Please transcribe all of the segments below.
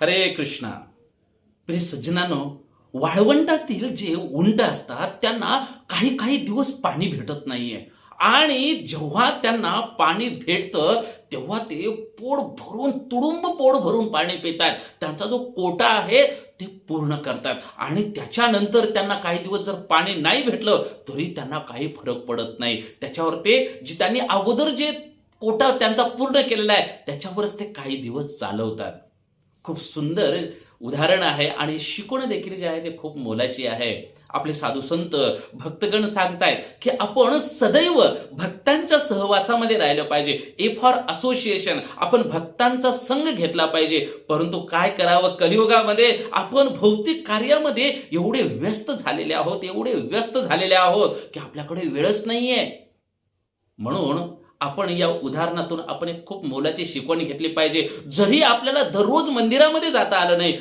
हरे कृष्णा. प्रिय सज्जनानो वाळवंटातील जे उंट असतात त्यांना काही काही दिवस पाणी भेटत नाहीये. आणि जेव्हा त्यांना पाणी भेटतं तेव्हा ते पोट भरून तुडुंब पोट भरून पाणी पितात. त्यांचा जो कोटा आहे ते पूर्ण करतात. आणि त्याच्यानंतर त्यांना काही दिवस जर पाणी नाही भेटलं तरी त्यांना काही फरक पडत नाही. त्याच्यावर ते जे त्यांनी अगोदर जे कोटा त्यांचा पूर्ण केलेला आहे त्याच्यावरच ते काही दिवस चालवतात. खूप सुंदर उदाहरण आहे आणि शिकवण देखील जे आहे ते खूप मोलाची आहे. आपले साधू संत भक्तगण सांगतायत की आपण सदैव भक्तांच्या सहवासामध्ये राहिलं पाहिजे. ए फॉर असोसिएशन आपण भक्तांचा संघ घेतला पाहिजे. परंतु काय करावं कलियुगामध्ये? आपण भौतिक कार्यामध्ये एवढे व्यस्त झालेले आहोत एवढे व्यस्त झालेले आहोत की आपल्याकडे वेळच नाहीये. म्हणून आपण या उदाहरणातून आपण एक खूप मोलाची शिकवण घेतली पाहिजे. जरी आपल्याला दररोज मंदिरामध्ये जाता आलं नाही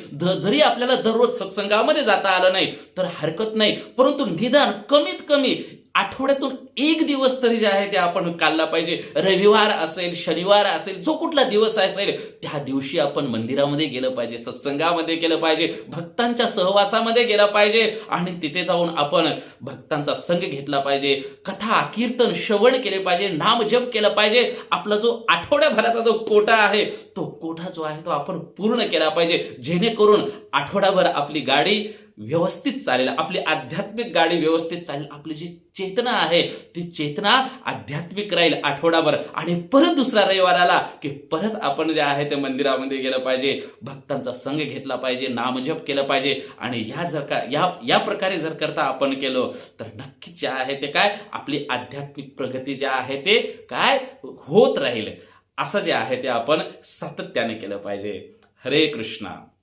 जरी आपल्याला दररोज सत्संगामध्ये जाता आलं नाही तर हरकत नाही. परंतु निदान कमीत कमी आठवड्यातून एक दिवस तरी जे आहे ते आपण काढला पाहिजे. रविवार असेल शनिवार असेल जो कुठला दिवस असेल त्या दिवशी आपण मंदिरामध्ये गेलं पाहिजे सत्संगामध्ये गेलं पाहिजे भक्तांच्या सहवासामध्ये गेलं पाहिजे आणि तिथे जाऊन आपण भक्तांचा संघ घेतला पाहिजे कथा कीर्तन श्रवण केले पाहिजे नामजप केलं पाहिजे. आपला जो आठवड्याभराचा जो कोटा आहे तो कोटा जो आहे तो आपण पूर्ण केला पाहिजे. जेणेकरून आठवडाभर आपली गाडी व्यवस्थित चालेल. आपली आध्यात्मिक गाडी व्यवस्थित चालेल. आपली जी चेतना आहे ती चेतना आध्यात्मिक राहील आठवडाभर. आणि परत दुसरा रविवार आला की परत आपण जे आहे ते मंदिरामध्ये गेलं पाहिजे. भक्तांचा संघ घेतला पाहिजे नामजप केलं पाहिजे. आणि या जर का या या प्रकारे जर करता आपण केलं तर नक्कीच जे आहे ते काय? आपली आध्यात्मिक प्रगती जे आहे ते काय? होत राहील. असं जे आहे ते आपण सातत्याने केलं पाहिजे. हरे कृष्णा.